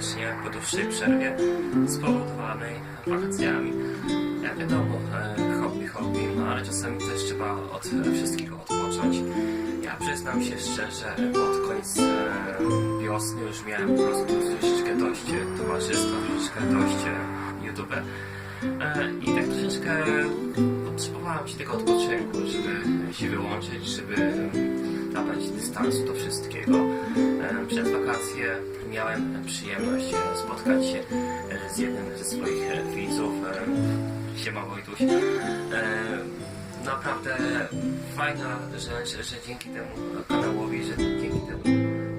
serdecznie po dłuższej przerwie spowodowanej wakacjami. Jak wiadomo, e, hobby, hobby, no ale czasami też trzeba od wszystkiego odpocząć. Ja przyznam się szczerze, pod koniec e, wiosny już miałem po prostu troszeczkę dość towarzystwa, troszeczkę dość e, YouTube. I tak troszeczkę potrzebowałem się tego odpoczynku, żeby się wyłączyć, żeby dawać dystansu do wszystkiego. E, Przez wakacje miałem przyjemność e, spotkać się e, z jednym ze swoich widzów. Siema Wojtuś. Naprawdę fajna rzecz, że dzięki temu kanałowi, że dzięki temu,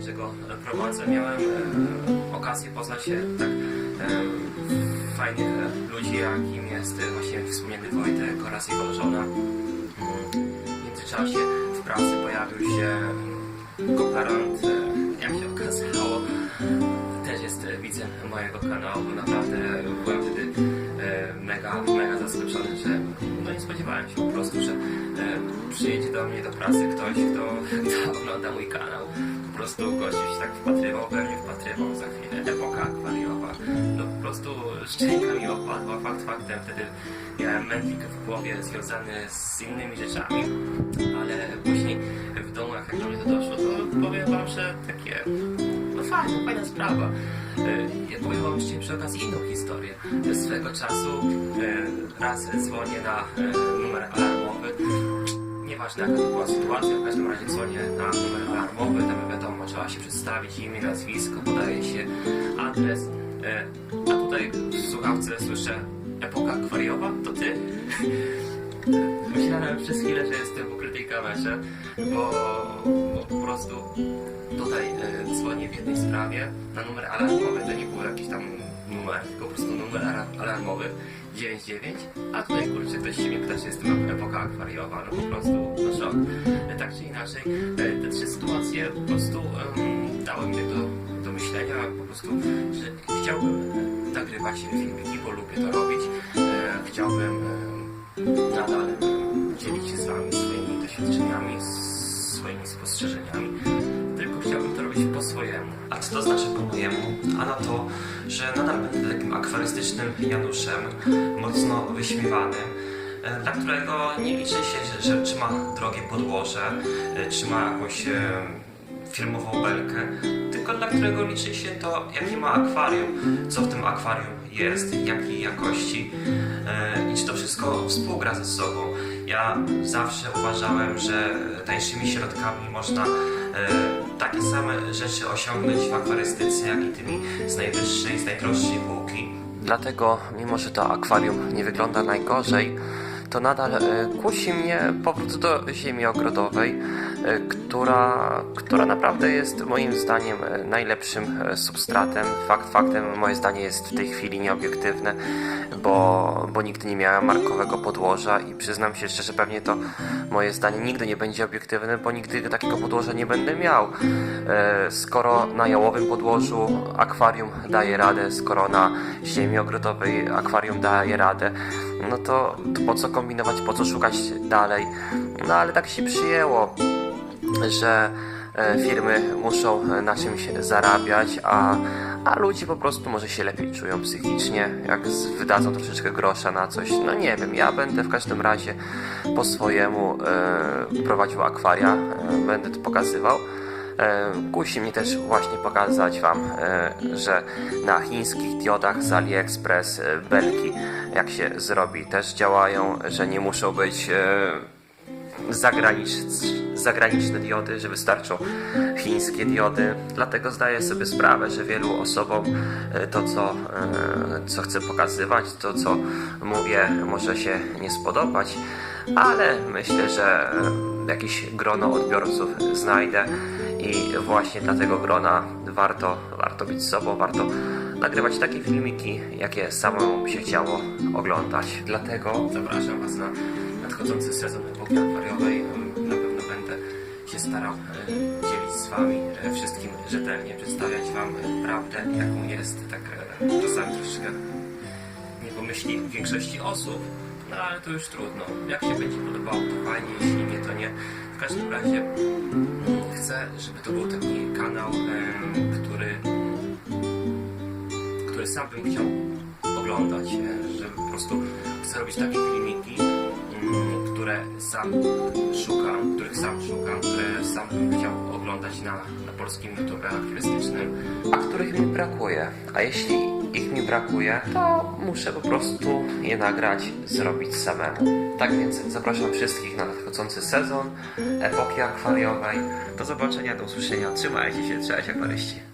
że go prowadzę, miałem okazję poznać się tak fajnych ludzi, jakim jest właśnie wspomniany Wojtek oraz jego żona. W międzyczasie pojawił się kooperant, e, jak się okazało, też jest widzem mojego kanału. Naprawdę byłem wtedy e, mega, mega zaskoczony, że no nie spodziewałem się po prostu, że e, przyjedzie do mnie do pracy ktoś, kto, kto ogląda mój kanał. Po prostu gościu się tak wpatrywał, we mnie wpatrywał prostu szczęka mi opadła. Fakt faktem wtedy miałem mętlik w głowie związany z innymi rzeczami, ale później w domu, jak do mnie to doszło, to powiem wam, że takie no fajna, fajna sprawa. E, Ja powiem wam jeszcze przy okazji inną historię. Swego czasu e, raz dzwonię na e, numer alarmowy. Nieważne jaka to była sytuacja, w każdym razie dzwonię na numer alarmowy, tam wiadomo, trzeba się przedstawić, imię, nazwisko, podaje się adres. Tutaj w słuchawce słyszę epoka akwariowa, to ty? Myślałem przez chwilę, że jestem w ukrytej kamerze, bo, bo po prostu tutaj e, dzwonię w jednej sprawie na numer alarmowy. To nie był jakiś tam numer, tylko po prostu numer ala- alarmowy 99, a tutaj kurczę ktoś się mnie pyta, czy jestem epoka akwariowa, no po prostu no szok. E, Tak czy inaczej, e, te trzy sytuacje po prostu em, dały mi do, do myślenia, po prostu, że chciałbym e, nagrywać filmiki, bo lubię to robić. E, Chciałbym e, nadal dzielić się z Wami swoimi doświadczeniami, swoimi spostrzeżeniami. Tylko chciałbym to robić po swojemu. A co to znaczy po mojemu? Ano to, że nadal będę takim akwarystycznym Januszem, mocno wyśmiewanym, dla którego nie liczy się, że, że czy ma drogie podłoże, czy ma jakąś filmową belkę, tylko dla którego liczy się to, jakie ma akwarium, co w tym akwarium jest, jakiej jakości e, i czy to wszystko współgra ze sobą. Ja zawsze uważałem, że tańszymi środkami można e, takie same rzeczy osiągnąć w akwarystyce, jak i tymi z najwyższej, z najdroższej półki. Dlatego, mimo że to akwarium nie wygląda najgorzej, to nadal e, kusi mnie powrót do ziemi ogrodowej, która, która naprawdę jest moim zdaniem e, najlepszym e, substratem. Fakt faktem, moje zdanie jest w tej chwili nieobiektywne, bo, bo nigdy nie miałem markowego podłoża i przyznam się szczerze, pewnie to moje zdanie nigdy nie będzie obiektywne, bo nigdy takiego podłoża nie będę miał. E, Skoro na jałowym podłożu akwarium daje radę, skoro na ziemi ogrodowej akwarium daje radę, no to, to po co kombinować, po co szukać dalej? No ale tak się przyjęło, że e, firmy muszą e, na czymś zarabiać, a, a ludzie po prostu może się lepiej czują psychicznie, jak wydadzą troszeczkę grosza na coś. No nie wiem, ja będę w każdym razie po swojemu e, prowadził akwaria, e, będę to pokazywał. E, Kusi mnie też właśnie pokazać Wam, e, że na chińskich diodach z AliExpress e, belki, jak się zrobi, też działają, że nie muszą być e, zagranicz, zagraniczne diody, że wystarczą chińskie diody. Dlatego zdaję sobie sprawę, że wielu osobom e, to, co, e, co chcę pokazywać, to, co mówię, może się nie spodobać, ale myślę, że e, jakieś grono odbiorców znajdę i właśnie dla tego grona warto, warto być sobą, warto nagrywać takie filmiki, jakie samemu się chciało oglądać. Dlatego Zapraszam Was na nadchodzący sezon epoki akwariowej. Na pewno będę się starał e, dzielić z Wami e, wszystkim rzetelnie, przedstawiać Wam prawdę, jaką jest. Tak e, czasami troszeczkę nie pomyśli większości osób, no ale to już trudno. Jak się będzie podobało, to fajnie, jeśli nie, to nie. W każdym razie mm, chcę, żeby to był taki kanał, który który sam bym chciał oglądać, e, że po prostu chcę robić takie filmiki, które które sam szukam, których sam szukam, które sam bym chciał oglądać na, na polskim YouTube akwarystycznym. a których mi brakuje. A jeśli ich mi brakuje, to muszę po prostu je nagrać, zrobić samemu. Tak więc zapraszam wszystkich na nadchodzący sezon epoki akwariowej. Do zobaczenia, do usłyszenia. Trzymajcie się, cześć akwaryści.